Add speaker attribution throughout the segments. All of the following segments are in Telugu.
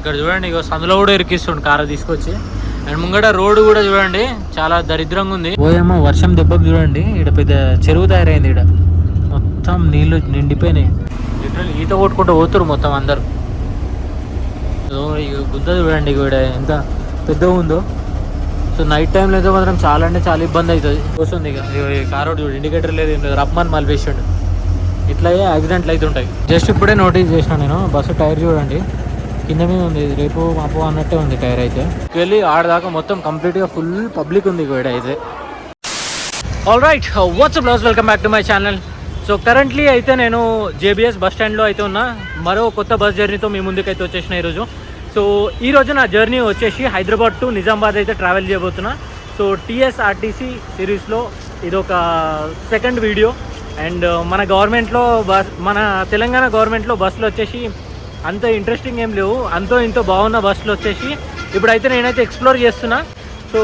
Speaker 1: ఇక్కడ చూడండి ఇగో సందులో కూడా ఇరికిస్తుండు కారు తీసుకొచ్చి. అండ్ ముంగట రోడ్డు కూడా చూడండి చాలా దరిద్రంగా ఉంది. ఓయమ్మో వర్షం దెబ్బకు చూడండి ఇక్కడ పెద్ద చెరువు తయారైంది ఇక్కడ మొత్తం నీళ్ళు నిండిపోయినాయి. లిటరల్ ఈత కొట్టుకుంటూ పోతురు మొత్తం అందరు. సో గుద్ద చూడండి ఇక్కడ ఎంత పెద్దగా ఉందో. సో నైట్ టైంలో అయితే మాత్రం చాలా అంటే చాలా ఇబ్బంది అవుతుంది. వస్తుంది ఇక. కారు చూడు ఇండికేటర్ లేదు ఏం లేదు. రప్మాన్ మలిపేసాడు ఇట్లా యాక్సిడెంట్లు అవుతుంటాయి జస్ట్ ఇప్పుడే నోటీస్ చేసిన నేను బస్సు టైర్ చూడండి. కింద మీద ఉంది. ఇది రేపు మాపు అన్నట్టే ఉంది టైర్ అయితే. వెళ్ళి ఆడదాకా మొత్తం కంప్లీట్గా ఫుల్ పబ్లిక్ ఉంది ఇక్కడ అయితే. All right what's up lads welcome back to my channel so currently అయితే నేను జేబీఎస్ బస్ స్టాండ్లో అయితే ఉన్నా. మరో కొత్త బస్ జర్నీతో మీ ముందుకు అయితే వచ్చేసిన ఈరోజు. సో ఈ నా జర్నీ వచ్చేసి హైదరాబాద్ టు నిజామాబాద్ అయితే ట్రావెల్ చేయబోతున్నా. సో టీఎస్ఆర్టీసీ సిరీస్లో ఇది ఒక సెకండ్ వీడియో అండ్ మన గవర్నమెంట్లో బస్ మన తెలంగాణ గవర్నమెంట్లో బస్సులు వచ్చేసి అంత ఇంట్రెస్టింగ్ ఏం లేవు. అంతో ఇంతో బాగున్న బస్సులు వచ్చేసి ఇప్పుడైతే నేనైతే ఎక్స్ప్లోర్ చేస్తున్నా. సో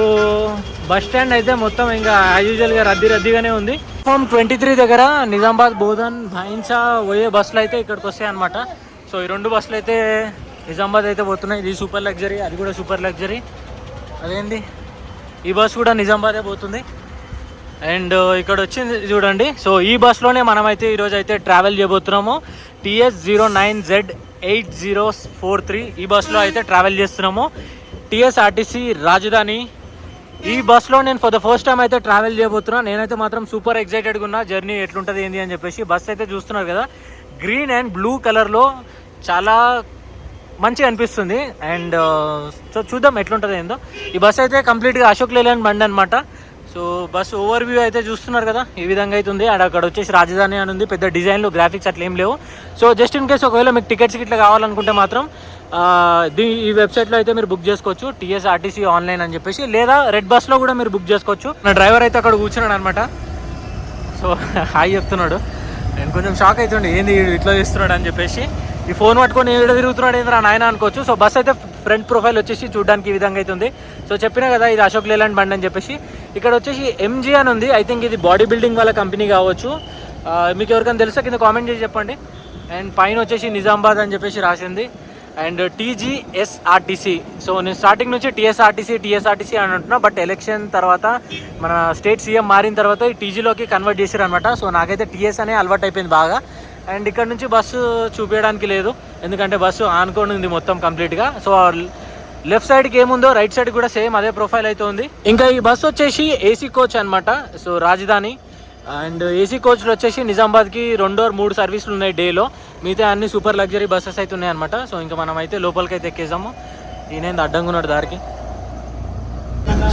Speaker 1: బస్ స్టాండ్ అయితే మొత్తం ఇంకా యాజ్ యూజువల్గా రద్దీ రద్దీగానే ఉంది. ఫామ్ ట్వంటీ త్రీ దగ్గర నిజామాబాద్ బోధన్ భాయిన్సా పోయే బస్సులు అయితే ఇక్కడికి వస్తాయి అనమాట సో ఈ రెండు బస్సులు అయితే నిజామాబాద్ అయితే పోతున్నాయి. ఇది సూపర్ లగ్జరీ అది కూడా సూపర్ లగ్జరీ అదేంది? ఈ బస్ కూడా నిజామాబాదే పోతుంది. అండ్ uh, ఇక్కడ వచ్చింది చూడండి. సో ఈ బస్లోనే మనమైతే ఈరోజు అయితే ట్రావెల్ చేయబోతున్నాము TS zero nine Z eight zero four three ఈ బస్సులో అయితే ట్రావెల్ చేస్తున్నాము. టీఎస్ఆర్టీసీ రాజధాని. ఈ బస్సులో నేను ఫర్ ద ఫస్ట్ టైం అయితే ట్రావెల్ చేయబోతున్నా. నేనైతే మాత్రం సూపర్ ఎక్సైటెడ్గా ఉన్నా. జర్నీ ఎట్లుంటుంది ఏంది అని చెప్పేసి బస్ అయితే చూస్తున్నారు కదా. గ్రీన్ అండ్ బ్లూ కలర్లో చాలా మంచిగా అనిపిస్తుంది. అండ్ సో uh, చూద్దాం ఎట్లుంటుంది ఏందో. ఈ బస్ అయితే కంప్లీట్గా అశోక్ లేలాండ్ బండి అనమాట సో బస్ ఓవర్ వ్యూ అయితే చూస్తున్నారు కదా? ఈ విధంగా అయితే ఉంది అక్కడ వచ్చేసి రాజధాని అని ఉంది. పెద్ద డిజైన్లు గ్రాఫిక్స్ అట్లా ఏం లేవు. సో జస్ట్ ఇన్ కేస్ ఒకవేళ మీకు టికెట్స్ ఇట్లా కావాలనుకుంటే మాత్రం దీ ఈ వెబ్సైట్లో అయితే మీరు బుక్ చేసుకోవచ్చు. టీఎస్ఆర్టీసీ ఆన్లైన్ అని చెప్పేసి. లేదా రెడ్ బస్లో కూడా మీరు బుక్ చేసుకోవచ్చు. నా డ్రైవర్ అయితే అక్కడ కూర్చున్నాడు అనమాట సో హాయ్ చెప్తున్నాడు. నేను కొంచెం షాక్ అవుతుండే. ఏంది ఇట్లా చేస్తున్నాడు అని చెప్పేసి. ఈ ఫోన్ పట్టుకొని ఏడ తిరుగుతున్నాడు ఏంద్రా నాయన అనుకోవచ్చు. సో బస్ అయితే ఫ్రంట్ ప్రొఫైల్ వచ్చేసి చూడడానికి ఈ విధంగా అవుతుంది. సో చెప్పినా కదా ఇది అశోక్ లేలాండ్ బండి అని చెప్పేసి. ఇక్కడ వచ్చేసి ఎంజీ అని ఉంది. ఐ థింక్ ఇది బాడీ బిల్డింగ్ వాళ్ళ కంపెనీ కావచ్చు. మీకు ఎవరికైనా తెలుసా? కింద కామెంట్ చేసి చెప్పండి. అండ్ పైన వచ్చేసి నిజామాబాద్ అని చెప్పేసి రాసింది. అండ్ టీజీఎస్ఆర్టీసీ సో నేను స్టార్టింగ్ నుంచి టీఎస్ఆర్టీసీ టీఎస్ఆర్టీసీ అని అంటున్నా. బట్ ఎలక్షన్ తర్వాత మన స్టేట్ సీఎం మారిన తర్వాత ఈ టీజీలోకి కన్వర్ట్ చేశారు అనమాట సో నాకైతే టీఎస్ అనే అలవాటు అయిపోయింది బాగా. అండ్ ఇక్కడ నుంచి బస్సు చూపించడానికి లేదు. ఎందుకంటే బస్సు ఆనుకొని ఉంది మొత్తం కంప్లీట్గా సో లెఫ్ట్ సైడ్కి ఏముందో రైట్ సైడ్ కూడా సేమ్ అదే ప్రొఫైల్ అయితే ఉంది. ఇంకా ఈ బస్సు వచ్చేసి ఏసీ కోచ్ అనమాట సో రాజధాని. అండ్ ఏసీ కోచ్లు వచ్చేసి నిజామాబాద్కి రెండో మూడు సర్వీసులు ఉన్నాయి డేలో మిగతా అన్ని సూపర్ లగ్జరీ బస్సెస్ అయితే ఉన్నాయి అనమాట సో ఇంకా మనం అయితే లోపలికి అయితే ఎక్కేసాము. ఈయనేంది? అడ్డంగా ఉన్నాడు దారికి.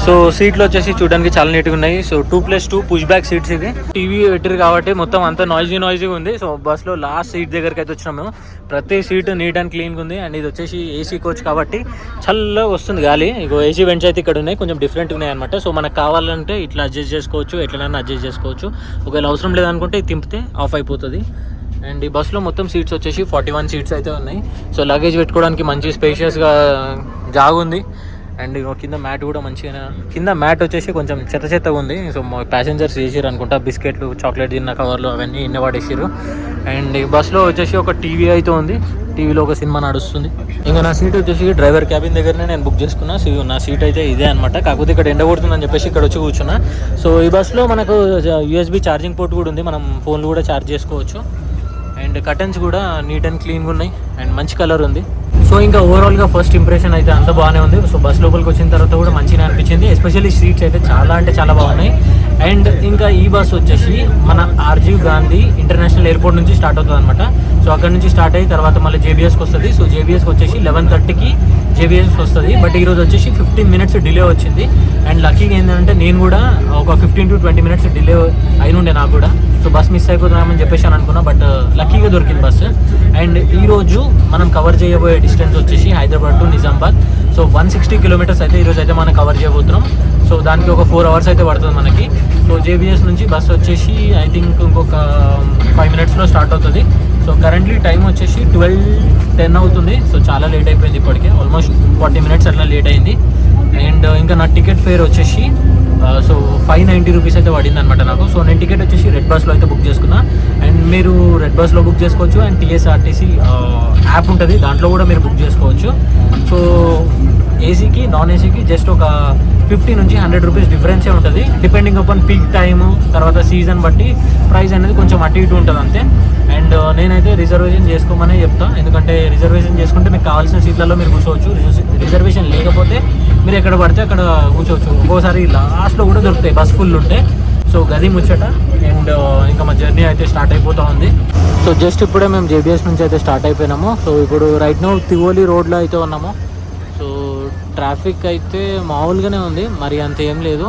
Speaker 1: సో సీట్లు వచ్చేసి చూడడానికి చాలా నీట్గా ఉన్నాయి. So two plus two push back seats ఇది టీవీ పెట్టారు కాబట్టి మొత్తం అంతా నాయిజీ నాయిజీగా ఉంది. సో బస్లో లాస్ట్ సీట్ దగ్గరికి అయితే వచ్చినాం మేము. ప్రతి సీట్ నీట్ అండ్ క్లీన్గా ఉంది. అండ్ ఇది వచ్చేసి ఏసీ కోచ్ కాబట్టి చల్లగా వస్తుంది గాలి. ఇగో ఏసీ వెంట్స్ అయితే ఇక్కడ ఉన్నాయి. కొంచెం డిఫరెంట్ ఉన్నాయి అనమాట సో మనకు కావాలంటే ఇట్లా అడ్జస్ట్ చేసుకోవచ్చు. ఎట్లనైనా అడ్జస్ట్ చేసుకోవచ్చు. ఒకవేళ అవసరం లేదనుకుంటే తింపితే ఆఫ్ అయిపోతుంది. అండ్ ఈ బస్సులో మొత్తం సీట్స్ వచ్చేసి ఫార్టీ వన్ సీట్స్ అయితే ఉన్నాయి. సో లగేజ్ పెట్టుకోవడానికి మంచి స్పేషియస్గా జాగుంది. అండ్ కింద మ్యాట్ కూడా మంచిగా కింద మ్యాట్ వచ్చేసి కొంచెం చెత్త చెత్తగా ఉంది. సో మా ప్యాసింజర్స్ చేసిరు అనుకుంటా. బిస్కెట్లు చాక్లెట్ తిన్న కవర్లు అవన్నీ ఇన్న పడేసారు అండ్ ఈ బస్సులో వచ్చేసి ఒక టీవీ అయితే ఉంది. టీవీలో ఒక సినిమా నడుస్తుంది. ఇంకా నా సీట్ వచ్చేసి డ్రైవర్ క్యాబిన్ దగ్గరనే నేను బుక్ చేసుకున్నా. సో నా సీట్ అయితే ఇదే అనమాట కాకపోతే ఇక్కడ ఎండ కొడుతుందని చెప్పేసి ఇక్కడ వచ్చి కూర్చున్నా. సో ఈ బస్సులో మనకు యూఎస్బి ఛార్జింగ్ పోర్ట్ కూడా ఉంది. మనం ఫోన్లు కూడా ఛార్జ్ చేసుకోవచ్చు. అండ్ కటన్స్ కూడా నీట్ అండ్ క్లీన్గా ఉన్నాయి అండ్ మంచి కలర్ ఉంది. సో ఇంకా ఓవరాల్గా ఫస్ట్ ఇంప్రెషన్ అయితే అంత బాగానే ఉంది. సో బస్ లోపలికి వచ్చిన తర్వాత కూడా మంచిగా అనిపించింది. ఎస్పెషల్లీ సీట్స్ అయితే చాలా అంటే చాలా బాగున్నాయి. అండ్ ఇంకా ఈ బస్ వచ్చేసి మన ఆర్జీవ్ గాంధీ ఇంటర్నేషనల్ ఎయిర్పోర్ట్ నుంచి స్టార్ట్ అవుతుంది అనమాట సో అక్కడ నుంచి స్టార్ట్ అయ్యి తర్వాత మళ్ళీ జేబీఎస్కి వస్తుంది. సో జేబీఎస్కి వచ్చేసి లెవెన్ థర్టీకి జేబీఎస్ వస్తుంది. బట్ ఈరోజు వచ్చేసి ఫిఫ్టీన్ మినిట్స్ డిలే వచ్చింది. అండ్ లక్కీగా ఏంటంటే నేను కూడా ఒక fifteen to twenty minutes delay అయినుండే నాకు కూడా. సో బస్ మిస్ అయిపోతున్నామని చెప్పేసి అని అనుకున్నా బట్ లక్కీగా uh, దొరికింది బస్సు. అండ్ ఈరోజు మనం కవర్ చేయబోయే డిస్టెన్స్ వచ్చేసి Hyderabad to Nizamabad. So one sixty kilometres అయితే ఈరోజు అయితే మనం కవర్ చేయబోతున్నాం. సో దానికి ఒక ఫోర్ అవర్స్ అయితే పడుతుంది మనకి. సో జేబీఎస్ నుంచి బస్ వచ్చేసి ఐ థింక్ ఇంకొక ఫైవ్ మినిట్స్లో స్టార్ట్ అవుతుంది. సో కరెంట్లీ టైం వచ్చేసి ట్వెల్వ్ టెన్ అవుతుంది. సో చాలా లేట్ అయిపోయింది ఇప్పటికే. ఆల్మోస్ట్ ఫార్టీ మినిట్స్ అట్లా లేట్ అయింది. అండ్ uh, ఇంకా నా టికెట్ ఫేర్ వచ్చేసి సో ఫైవ్ నైంటీ రూపీస్ అయితే పడింది అనమాట నాకు. సో నేను టికెట్ వచ్చేసి రెడ్ బస్లో అయితే బుక్ చేసుకున్నా. అండ్ మీరు రెడ్ బస్లో బుక్ చేసుకోవచ్చు. అండ్ టీఎస్ఆర్టీసీ యాప్ ఉంటుంది. దాంట్లో కూడా మీరు బుక్ చేసుకోవచ్చు. సో ఏసీకి నాన్ ఏసీకి జస్ట్ ఒక ఫిఫ్టీ నుంచి హండ్రెడ్ రూపీస్ డిఫరెన్సే ఉంటుంది. డిపెండింగ్ అపాన్ పీక్ టైము తర్వాత సీజన్ బట్టి ప్రైస్ అనేది కొంచెం అటు ఇటు ఉంటుంది అంతే. అండ్ నేనైతే రిజర్వేషన్ చేసుకోమనే చెప్తా. ఎందుకంటే రిజర్వేషన్ చేసుకుంటే మీకు కావాల్సిన సీట్లలో మీరు కూర్చోవచ్చు. రిజర్వేషన్ లేకపోతే మీరు ఎక్కడ పడితే అక్కడ కూర్చోవచ్చు. ఒక్కోసారి లాస్ట్లో కూడా దొరుకుతాయి. బస్ ఫుల్ ఉంటే. సో గది ముచ్చట అండ్ ఇంకా మా జర్నీ అయితే స్టార్ట్ అయిపోతూ ఉంది. సో జస్ట్ ఇప్పుడే మేము జేబిఎస్ నుంచి అయితే స్టార్ట్ అయిపోయినాము. సో ఇప్పుడు రైట్ నౌ తివోలి రోడ్లో అయితే ఉన్నాము. సో ట్రాఫిక్ అయితే మామూలుగానే ఉంది. మరి అంత ఏం లేదు.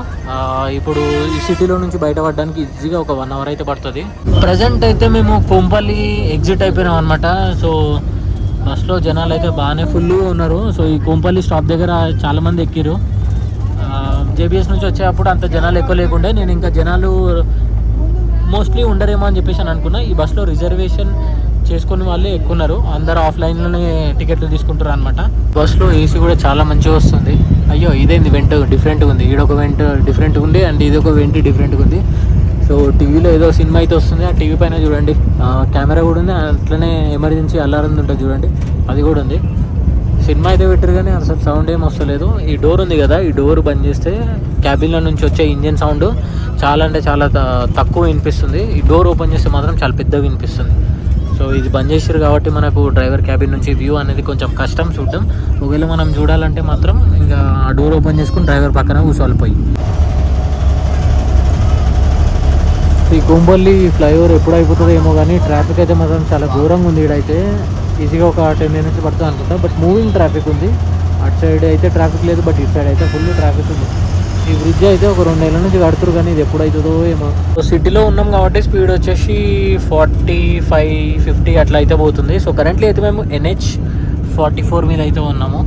Speaker 1: ఇప్పుడు ఈ సిటీలో నుంచి బయటపడడానికి ఈజీగా ఒక వన్ అవర్ అయితే పడుతుంది. ప్రజెంట్ అయితే మేము కొంపల్లి ఎగ్జిట్ అయిపోయినాం అనమాట సో బస్లో జనాలు అయితే బాగానే ఫుల్ ఉన్నారు. సో ఈ కొంపల్లి స్టాప్ దగ్గర చాలా మంది ఎక్కిరు జేబీఎస్ నుంచి వచ్చేటప్పుడు అంత జనాలు ఎక్కువ లేకుండే నేను ఇంకా జనాలు మోస్ట్లీ ఉండరేమో అని చెప్పేసి అని అనుకున్నా. ఈ బస్సులో రిజర్వేషన్ చేసుకుని వాళ్ళే ఎక్కువ ఉన్నారు అందరు ఆఫ్లైన్లోనే టికెట్లు తీసుకుంటారు అనమాట బస్సులో ఏసీ కూడా చాలా మంచిగా వస్తుంది. అయ్యో ఇదేంది వెంట డిఫరెంట్గా ఉంది. ఈడొక వెంట డిఫరెంట్గా ఉంది అండ్ ఇది ఒక వెంట డిఫరెంట్గా ఉంది. సో టీవీలో ఏదో సినిమా అయితే వస్తుంది ఆ టీవీ పైన చూడండి. కెమెరా కూడా ఉంది అట్లనే ఎమర్జెన్సీ అల్లారం ఉంటుంది చూడండి. అది కూడా ఉంది. సినిమా అయితే పెట్టారు కానీ అసలు సౌండ్ ఏం వస్తలేదు. ఈ డోర్ ఉంది కదా ఈ డోర్ బంద్ చేస్తే క్యాబిన్లో నుంచి వచ్చే ఇంజిన్ సౌండ్ చాలా అంటే చాలా త- తక్కువ వినిపిస్తుంది. ఈ డోర్ ఓపెన్ చేస్తే మాత్రం చాలా పెద్దగా వినిపిస్తుంది. సో ఇది బంద్ చేసారు కాబట్టి మనకు డ్రైవర్ క్యాబిన్ నుంచి వ్యూ అనేది కొంచెం కష్టం చూడడం. ఒకవేళ మనం చూడాలంటే మాత్రం ఇంకా ఆ డోర్ ఓపెన్ చేసుకుని డ్రైవర్ పక్కన కూర్చోవాలి పోయి. ఈ గుంబల్లి ఫ్లైఓవర్ ఎప్పుడు అయిపోతుందో ఏమో కానీ ట్రాఫిక్ అయితే మాత్రం చాలా దూరంగా ఉంది ఇడైతే ఈజీగా ఒక టెన్ మినిట్స్ పడుతుంది అనుకుంటా బట్ మూవింగ్ ట్రాఫిక్ ఉంది. అటు సైడ్ అయితే ట్రాఫిక్ లేదు బట్ ఇటు సైడ్ అయితే ఫుల్ ట్రాఫిక్ ఉంది. ఈ బ్రిడ్జ్ అయితే ఒక రెండు నెలల నుంచి కడుతురు కానీ ఇది ఎప్పుడు అవుతుందో ఏమో సిటీలో ఉన్నాం కాబట్టి స్పీడ్ వచ్చేసి ఫార్టీ ఫైవ్ ఫిఫ్టీ అట్లా అయితే పోతుంది. సో కరెంట్లీ అయితే మేము ఎన్హెచ్ ఫార్టీ ఫోర్ మీద అయితే ఉన్నాము.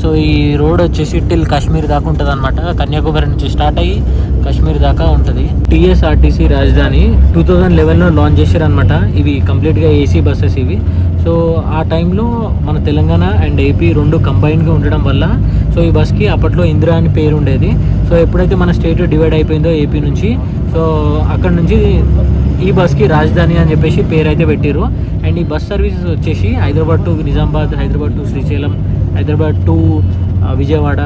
Speaker 1: సో ఈ రోడ్ వచ్చేసి టిల్ కాశ్మీర్ దాకా ఉంటుంది అనమాట కన్యాకుమారి నుంచి స్టార్ట్ అయ్యి కాశ్మీర్ దాకా ఉంటుంది. టీఎస్ఆర్టీసీ రాజధాని టూ థౌజండ్ లెవెన్లో లాంచ్ చేశారు అనమాట ఇవి కంప్లీట్గా ఏసీ బస్సెస్ ఇవి. సో ఆ టైంలో మన తెలంగాణ అండ్ ఏపీ రెండు కంబైన్డ్గా ఉండడం వల్ల సో ఈ బస్కి అప్పట్లో ఇందిరా అని పేరు ఉండేది సో ఎప్పుడైతే మన స్టేట్ డివైడ్ అయిపోయిందో ఏపీ నుంచి సో అక్కడ నుంచి ఈ బస్కి రాజధాని అని చెప్పేసి పేరు అయితే పెట్టారు అండ్ ఈ బస్ సర్వీసెస్ వచ్చేసి Hyderabad to Nizamabad Hyderabad to Srisailam Hyderabad to Vijayawada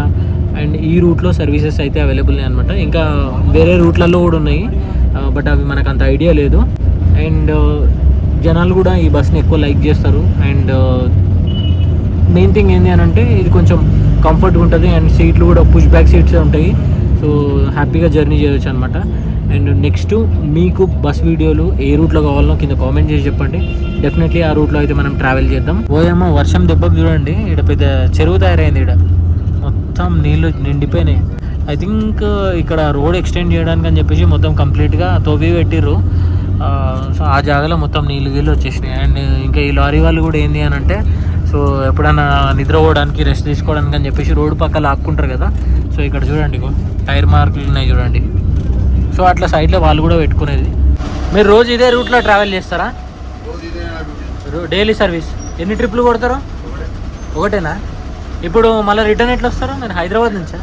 Speaker 1: and ఈ రూట్లో సర్వీసెస్ అయితే అవైలబుల్ అనమాట ఇంకా వేరే రూట్లలో కూడా ఉన్నాయి బట్ అవి మనకు అంత ఐడియా లేదు. అండ్ జనాలు కూడా ఈ బస్ని ఎక్కువ లైక్ చేస్తారు. అండ్ మెయిన్ థింగ్ ఏంటి అని అంటే ఇది కొంచెం కంఫర్ట్గా ఉంటుంది. అండ్ సీట్లు కూడా పుష్ బ్యాక్ సీట్స్ ఉంటాయి. సో హ్యాపీగా జర్నీ చేయొచ్చు అనమాట అండ్ నెక్స్ట్ మీకు బస్ వీడియోలు ఏ రూట్లో కావాలో కింద కామెంట్ చేసి చెప్పండి. డెఫినెట్లీ ఆ రూట్లో అయితే మనం ట్రావెల్ చేద్దాం. ఓయేమో వర్షం దెబ్బకు చూడండి. ఇక్కడ పెద్ద చెరువు తయారైంది ఇక్కడ మొత్తం నీళ్ళు నిండిపోయినాయి. ఐ థింక్ ఇక్కడ రోడ్ ఎక్స్టెండ్ చేయడానికి అని చెప్పేసి మొత్తం కంప్లీట్గా తోవి పెట్టిర్రు. సో ఆ జాగాలో మొత్తం నీళ్ళు గీళ్ళు వచ్చేసినాయి. అండ్ ఇంకా ఈ లారీ వాళ్ళు కూడా ఏంది అని అంటే సో ఎప్పుడైనా నిద్రపోవడానికి రెస్ట్ తీసుకోవడానికి అని చెప్పేసి రోడ్డు పక్కన లాక్కుంటారు కదా. సో ఇక్కడ చూడండి టైర్ మార్కులు ఉన్నాయి చూడండి. సో అట్లా సైడ్లో వాళ్ళు కూడా పెట్టుకునేది. మీరు రోజు ఇదే రూట్లో ట్రావెల్ చేస్తారా? Daily service. ఎన్ని ట్రిప్లు కొడతారు? ఒకటేనా? ఇప్పుడు మళ్ళీ రిటర్న్ ఎట్లా వస్తారు? మీరు హైదరాబాద్ నుంచా?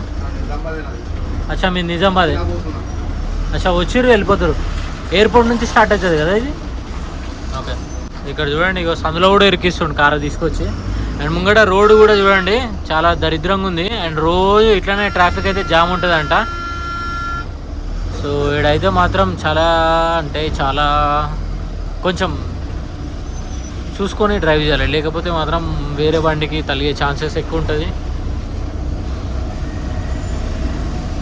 Speaker 1: అచ్చా మీరు నిజామాబాదే. అచ్చా వచ్చిర్రు వెళ్ళిపోతారు. ఎయిర్పోర్ట్ నుంచి స్టార్ట్ అవుతుంది కదా ఇది? ఓకే. ఇక్కడ చూడండి ఇక సందులో కూడా ఇరికిస్తుండు కారు తీసుకొచ్చి. అండ్ ముంగట రోడ్డు కూడా చూడండి చాలా దరిద్రంగా ఉంది. అండ్ రోజు ఇట్లానే ట్రాఫిక్ అయితే జామ్ ఉంటుందంట. సో ఈడైతే మాత్రం చాలా అంటే చాలా కొంచెం చూసుకొని డ్రైవ్ చేయాలి. లేకపోతే మాత్రం వేరే బండికి తలిగే ఛాన్సెస్ ఎక్కువ ఉంటుంది.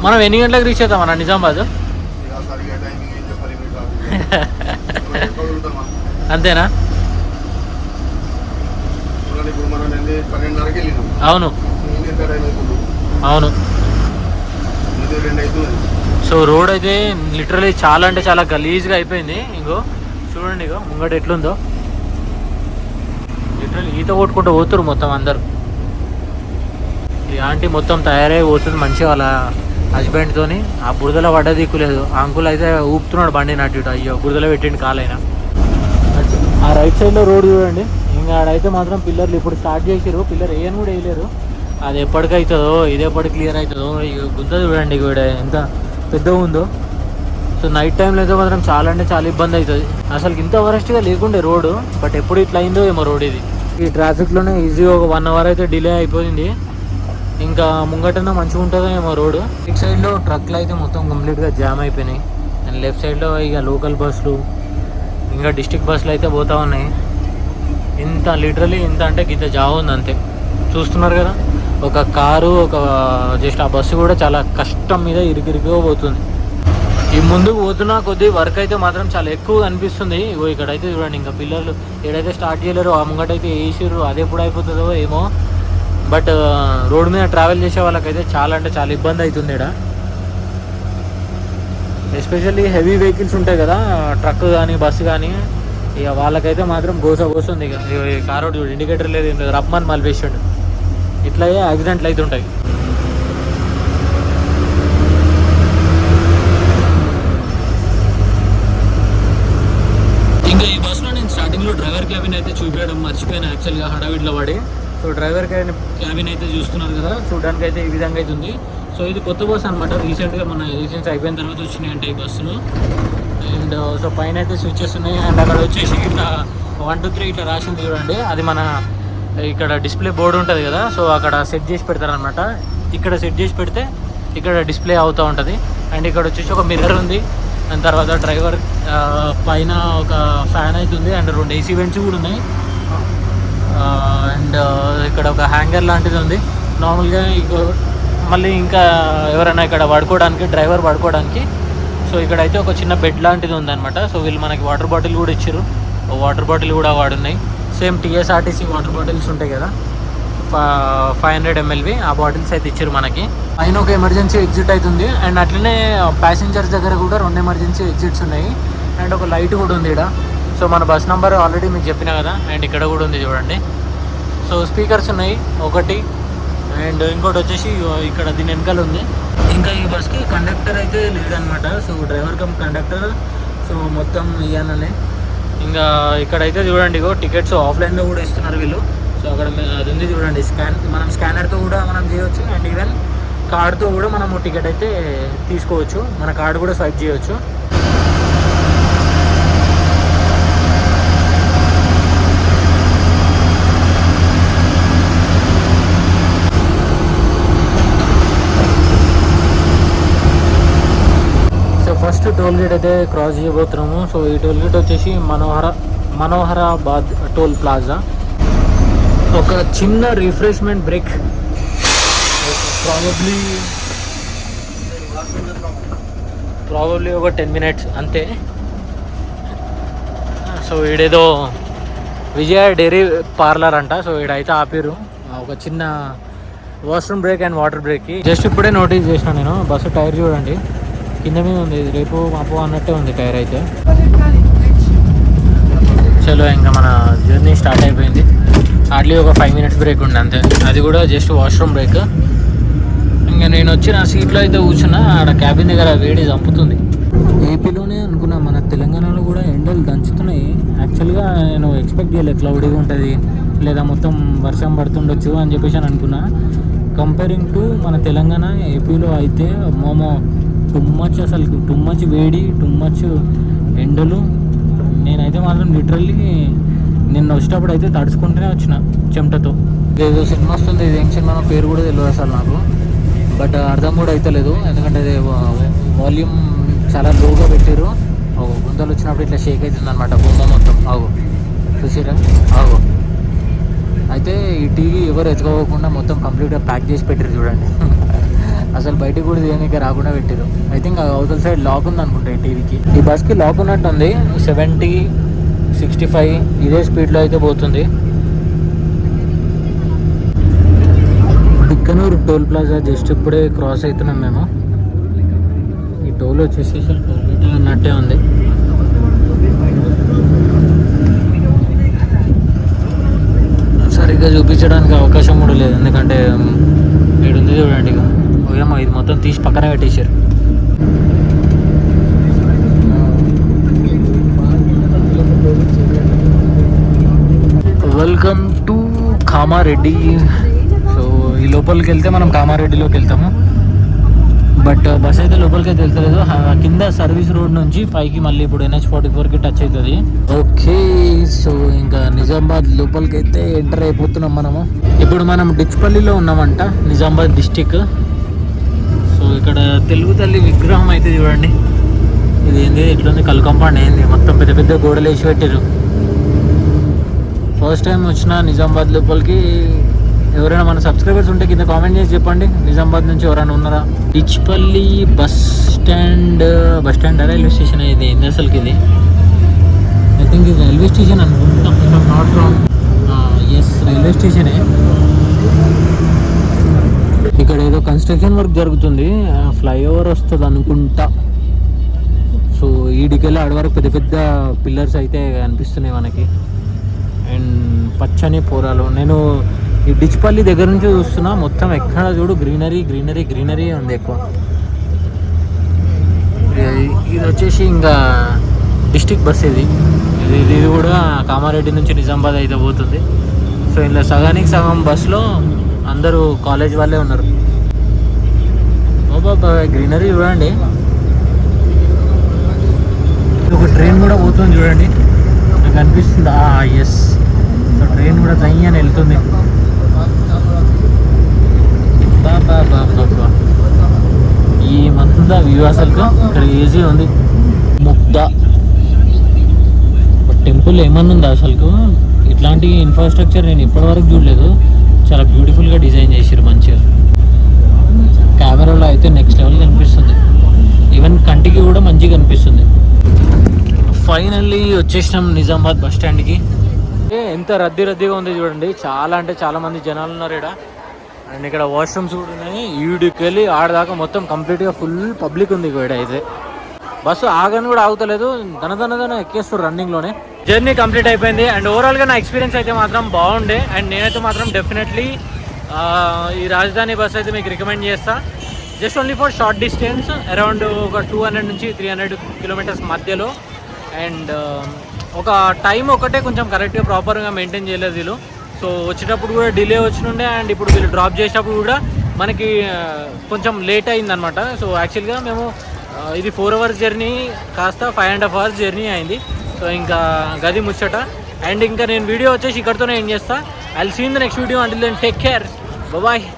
Speaker 1: మనం ఎన్ని గంటలకు రీచ్ అవుతాం అన్న నిజామాబాద్? అంతేనా? అవును. అవును. సో రోడ్ అయితే లిటరలీ చాలా అంటే చాలా గలీజ్గా అయిపోయింది. ఇంకో చూడండి ఇగో ముంగట ఎట్లుందో. లిటరలీ ఈత కొట్టుకుంటూ పోతురు మొత్తం అందరు. ఈ ఆంటీ మొత్తం తయారై పోతుంది మంచిగా వాళ్ళ హస్బెండ్తోని ఆ బురదలో పడ్డ దిక్కులేదు ఆ అంకుల్ అయితే ఊపుతున్నాడు బండి నటు అయ్యో బురదలో పెట్టిండు కాలైనా. ఆ రైట్ సైడ్లో రోడ్ చూడండి. ఇంకా ఆడైతే మాత్రం పిల్లర్లు ఇప్పుడు స్టార్ట్ చేసారు పిల్లర్ ఏం కూడా వేయలేరు. అది ఎప్పటికైతుందో ఇది ఎప్పటికి క్లియర్ అవుతుందో ఇక గుంత చూడండి ఇక్కడ ఎంత పెద్దగా ఉందో. సో నైట్ టైంలో అయితే మాత్రం చాలా అంటే చాలా ఇబ్బంది అవుతుంది. అసలు ఇంత వరస్ట్గా లేకుండే రోడ్డు బట్ ఎప్పుడు ఇట్లా అయిందో ఏమో రోడ్ ఇది. ఈ ట్రాఫిక్లోనే ఈజీగా ఒక వన్ అవర్ అయితే డిలే అయిపోయింది. ఇంకా ముంగటన మంచిగా ఉంటుందో ఏమో రోడ్డు ఇటు సైడ్లో ట్రక్లు అయితే మొత్తం కంప్లీట్గా జామ్ అయిపోయినాయి. అండ్ లెఫ్ట్ సైడ్లో ఇక లోకల్ బస్సులు ఇంకా డిస్టిక్ బస్సులు అయితే పోతా ఉన్నాయి. ఇంత లిటరలీ ఇంత అంటే గింత జావ ఉంది అంతే. చూస్తున్నారు కదా? ఒక కారు ఒక జస్ట్ ఆ బస్సు కూడా చాలా కష్టం మీద ఇరికిరికిగా పోతుంది. ఈ ముందుకు పోతున్నా కొద్దీ వర్క్ అయితే మాత్రం చాలా ఎక్కువ అనిపిస్తుంది. ఇగో ఇక్కడైతే చూడండి ఇంకా పిల్లలు ఏడైతే స్టార్ట్ చేయలేరు ఆ ముంగటైతే వేసిర్రు అది ఎప్పుడు అయిపోతుందో ఏమో. బట్ రోడ్ మీద ట్రావెల్ చేసే వాళ్ళకైతే చాలా అంటే చాలా ఇబ్బంది అవుతుంది ఇక్కడ ఎస్పెషల్లీ హెవీ వెహికల్స్ ఉంటాయి కదా ట్రక్ కానీ బస్సు కానీ ఇక వాళ్ళకైతే మాత్రం గోస గోస్తుంది ఇక కారు ఇండికేటర్ లేదు ఏం లేదు రమ్మని ఇట్లా యాక్సిడెంట్లు అయితే ఉంటాయి. ఇంకా ఈ బస్సులో నేను స్టార్టింగ్లో డ్రైవర్ క్యాబిన్ అయితే చూపించడం మర్చిపోయాను. యాక్చువల్గా హడావిడిలో పడి సో డ్రైవర్ క్యాబిన్ క్యాబిన్ అయితే చూస్తున్నారు కదా చూడడానికి అయితే ఈ విధంగా అయితే ఉంది. సో ఇది కొత్త బస్సు అనమాట రీసెంట్గా మన లైసెన్స్ అయిపోయిన తర్వాత వచ్చినాయి అంటే ఈ బస్సులు. అండ్ సో పైన అయితే స్విచ్చెస్ ఉన్నాయి. అండ్ అక్కడ వచ్చేసి ఇట్లా వన్ టూ త్రీ ఇట్లా రాసింది చూడండి. అది మన ఇక్కడ డిస్ప్లే బోర్డు ఉంటుంది కదా సో అక్కడ సెట్ చేసి పెడతారనమాట ఇక్కడ సెట్ చేసి పెడితే ఇక్కడ డిస్ప్లే అవుతూ ఉంటుంది. అండ్ ఇక్కడ వచ్చేసి ఒక మిర్రర్ ఉంది. అండ్ తర్వాత డ్రైవర్ పైన ఒక ఫ్యాన్ అవుతుంది అండ్ రెండు ఏసీ వెంట్స్ కూడా ఉన్నాయి. అండ్ ఇక్కడ ఒక హ్యాంగర్ లాంటిది ఉంది. నార్మల్గా మళ్ళీ ఇంకా ఎవరైనా ఇక్కడ పడుకోవడానికి డ్రైవర్ పడుకోవడానికి సో ఇక్కడైతే ఒక చిన్న బెడ్ లాంటిది ఉందన్నమాట. సో వీళ్ళు మనకి వాటర్ బాటిల్ కూడా ఇచ్చారు. వాటర్ బాటిల్ కూడా వాడున్నాయి. సేమ్ టీఎస్ఆర్టీసీ వాటర్ బాటిల్స్ ఉంటాయి కదా. ఫైవ్ హండ్రెడ్ ఎంఎల్వి ఆ బాటిల్స్ అయితే ఇచ్చారు మనకి. పైన ఒక ఎమర్జెన్సీ ఎగ్జిట్ అవుతుంది అండ్ అట్లనే ప్యాసింజర్స్ దగ్గర కూడా రెండు ఎమర్జెన్సీ ఎగ్జిట్స్ ఉన్నాయి. అండ్ ఒక లైట్ కూడా ఉంది ఇక్కడ సో మన బస్ నెంబర్ ఆల్రెడీ మీకు చెప్పిన కదా. అండ్ ఇక్కడ కూడా ఉంది చూడండి. సో స్పీకర్స్ ఉన్నాయి. ఒకటి. అండ్ ఇంకోటి వచ్చేసి ఇక్కడ దీని వెనకాల ఉంది. ఇంకా ఈ బస్కి కండక్టర్ అయితే లేదనమాట so driver cum conductor so మొత్తం ఇయ్యాననే ఇంకా ఇక్కడైతే చూడండి ఇగో టికెట్స్ ఆఫ్లైన్లో కూడా ఇస్తున్నారు వీళ్ళు. సో అక్కడ అది ఉంది చూడండి స్కాన్ మనం స్కానర్తో కూడా మనం చేయవచ్చు అండ్ ఈవెన్ కార్డుతో కూడా మనము టికెట్ అయితే తీసుకోవచ్చు. మన కార్డు కూడా స్వైప్ చేయొచ్చు. ఫస్ట్ టోల్ గేట్ అయితే క్రాస్ చేయబోతున్నాము. సో ఈ టోల్ గేట్ వచ్చేసి మనోహర మనోహరాబాద్ టోల్ ప్లాజా. ఒక చిన్న రిఫ్రెష్మెంట్ బ్రేక్. ప్రాబబ్లీ ప్రాబబ్లీ ఒక టెన్ మినిట్స్ అంతే. సో ఈడేదో విజయ డైరీ పార్లర్ అంట. సో ఈడైతే ఆపిరు ఒక చిన్న వాష్రూమ్ బ్రేక్ అండ్ వాటర్ బ్రేక్కి. జస్ట్ ఇప్పుడే నోటీస్ చేసిన నేను. బస్సు టైర్ చూడండి. కింద మీద ఉంది. ఇది రేపు మాపు అన్నట్టే ఉంది టైర్ అయితే. చలో ఇంకా మన జర్నీ స్టార్ట్ అయిపోయింది. హార్డ్లీ ఒక ఫైవ్ మినిట్స్ బ్రేక్ ఉండే అంతే. అది కూడా జస్ట్ వాష్రూమ్ బ్రేక్. ఇంకా నేను వచ్చి నా సీట్లో అయితే కూర్చున్నా. ఆడ క్యాబిన్ దగ్గర వేడి చంపుతుంది. ఏపీలోనే అనుకున్నా మన తెలంగాణలో కూడా ఎండలు దంచుతున్నాయి. యాక్చువల్గా నేను ఎక్స్పెక్ట్ చేయలేదు క్లౌడీగా ఉంటుంది లేదా మొత్తం వర్షం పడుతుండొచ్చు అని చెప్పేసి అని అనుకున్నా. కంపేరింగ్ టు మన తెలంగాణ ఏపీలో అయితే మోమో టూ మచ్ అసలు టూ మచ్ వేడి టూ మచ్ ఎండలు. నేనైతే మాత్రం లిటరల్లీ నిన్న వచ్చేటప్పుడు అయితే తడుచుకుంటూనే వచ్చిన చెమటతో. ఏదో సినిమా వస్తుంది ఇది ఏం సినిమా పేరు కూడా తెలియదు అసలు నాకు. బట్ అర్థం కూడా అవుతలేదు ఎందుకంటే అది వాల్యూమ్ చాలా లోగా పెట్టారు. గుంతలు వచ్చినప్పుడు ఇట్లా షేక్ అవుతుంది అనమాట బొమ్మ మొత్తం. ఆగు చూసారా ఆగు. అయితే ఈ టీవీ ఎవరు ఎత్తుకోకుండా మొత్తం కంప్లీట్గా ప్యాక్ చేసి పెట్టారు చూడండి. అసలు బయటకు కూడా దేనికి రాకుండా పెట్టారు ఐ థింక్ అవతల సైడ్ లాక్ ఉంది అనుకుంటా ఈ టీవీకి ఈ బస్కి లాక్ ఉన్నట్టు ఉంది సెవెంటీ సిక్స్టీ ఫైవ్ ఇదే స్పీడ్లో అయితే పోతుంది. బిక్కనూరు టోల్ ప్లాజా జస్ట్ ఇప్పుడే క్రాస్ అవుతున్నాం మేము. ఈ టోల్ వచ్చేసి అసలు టోల్ గేట్ అన్నట్టే ఉంది. సరిగ్గా చూపించడానికి అవకాశం కూడా లేదు. ఎందుకంటే ఇక్కడ ఉంది చూడండి ఇక. ఏమో ఇది మొత్తం తీసి పక్కన పెట్టేశారు. Welcome to Kamareddy. సో ఈ లోపలికి వెళ్తే మనం కామారెడ్డిలోకి వెళ్తాము. బట్ బస్ uh, అయితే లోపలికి అయితే వెళ్తలేదు. కింద సర్వీస్ రోడ్ నుంచి పైకి మళ్ళీ ఇప్పుడు ఎన్హెచ్ ఫార్టీ ఫోర్కి టచ్ అవుతుంది. ఓకే సో ఇంకా నిజామాబాద్ లోపలికి అయితే ఎంటర్ అయిపోతున్నాం మనము. ఇప్పుడు మనం డిచ్పల్లిలో ఉన్నామంట నిజామాబాద్ డిస్టిక్ ఇక్కడ తెలుగు తల్లి విగ్రహం అయితే చూడండి. ఇది ఏంది ఎట్లుంది? కల్ కాంపౌండ్ ఏంది? మొత్తం పెద్ద పెద్ద గోడలు వేసి పెట్టారు ఫస్ట్ టైం వచ్చిన నిజామాబాద్ లోపలికి ఎవరైనా మన సబ్స్క్రైబర్స్ ఉంటే కింద కామెంట్ చేసి చెప్పండి. నిజామాబాద్ నుంచి ఎవరైనా ఉన్నారా? Dichpalli bus stand bus stand railway station ఇది? ఏంది అసలుకి ఇది? ఐ థింక్ ఇది రైల్వే స్టేషన్ అనుకుంటాం. నాట్ రాంగ్ ఎస్ రైల్వే స్టేషనే. ఇక్కడ ఏదో కన్స్ట్రక్షన్ వర్క్ జరుగుతుంది. ఫ్లైఓవర్ వస్తుంది అనుకుంటా. సో ఈడికెళ్ళి ఆడ వరకు పెద్ద పెద్ద పిల్లర్స్ అయితే కనిపిస్తున్నాయి మనకి. అండ్ పచ్చని పొలాలు. నేను ఈ డిచ్పల్లి దగ్గర నుంచి చూస్తున్నా. మొత్తం ఎక్కడ చూడు గ్రీనరీ గ్రీనరీ గ్రీనరీ ఉంది ఎక్కువ. ఇది- వచ్చేసి ఇంకా డిస్టిక్ బస్ ఇది. ఇది ఇది కూడా కామారెడ్డి నుంచి నిజామాబాద్ అయితే పోతుంది. సో ఇలా సగానికి సగం బస్సులో అందరూ కాలేజ్ వాళ్ళే ఉన్నారు. బాబా గ్రీనరీ చూడండి. ఒక ట్రైన్ కూడా పోతుంది చూడండి. నాకు అనిపిస్తుంది ఎస్ సో ట్రైన్ కూడా జయ్యి అని వెళ్తుంది. బాబా బాబా ఈ మంద వ్యూ అసలు క్రేజీ ఉంది. ముగ్ధ. టెంపుల్ ఏమన్నా ఉందా అసలు ఇట్లాంటి ఇన్ఫ్రాస్ట్రక్చర్ నేను ఇప్పటివరకు చూడలేదు. చాలా బ్యూటిఫుల్గా డిజైన్ చేసారు మంచిగా. కెమెరాలో అయితే నెక్స్ట్ లెవెల్ కనిపిస్తుంది. ఈవెన్ కంటికి కూడా మంచిగా కనిపిస్తుంది. ఫైనల్లీ వచ్చేసినాం నిజామాబాద్ బస్ స్టాండ్కి ఏ, ఎంత రద్దీ రద్దీగా ఉంది చూడండి. చాలా అంటే చాలా మంది జనాలు ఉన్నారు ఇక్కడ అండ్ ఇక్కడ వాష్రూమ్స్ కూడా ఉన్నాయి. ఈడికి వెళ్ళి ఆడదాకా మొత్తం కంప్లీట్గా ఫుల్ పబ్లిక్ ఉంది ఇక్కడ అయితే. బస్సు ఆగని కూడా ఆగుతలేదు. దన దన దన ఎక్కేస్తారు రన్నింగ్లోనే జర్నీ కంప్లీట్ అయిపోయింది. అండ్ ఓవరాల్గా నా ఎక్స్పీరియన్స్ అయితే మాత్రం బాగుండే. అండ్ నేనైతే మాత్రం డెఫినెట్లీ ఈ రాజధాని బస్ అయితే మీకు రికమెండ్ చేస్తా. Just only for short distance around ఒక టూ హండ్రెడ్ నుంచి త్రీ హండ్రెడ్ కిలోమీటర్స్ మధ్యలో. అండ్ ఒక టైం ఒకటే కొంచెం కరెక్ట్గా ప్రాపర్గా మెయింటైన్ చేయలేదు వీళ్ళు. సో వచ్చేటప్పుడు కూడా డిలే వచ్చినుండే. అండ్ ఇప్పుడు వీళ్ళు డ్రాప్ చేసేటప్పుడు కూడా మనకి కొంచెం లేట్ అయిందనమాట సో యాక్చువల్గా మేము ఇది ఫోర్ అవర్స్ జర్నీ కాస్త five and half hours journey అయింది. సో ఇంకా గది ముచ్చట. అండ్ ఇంకా నేను వీడియో వచ్చేసి ఇక్కడితోనే ఏం చేస్తా. I seen the next video అంటే దెన్ టేక్ కేర్ బాయ్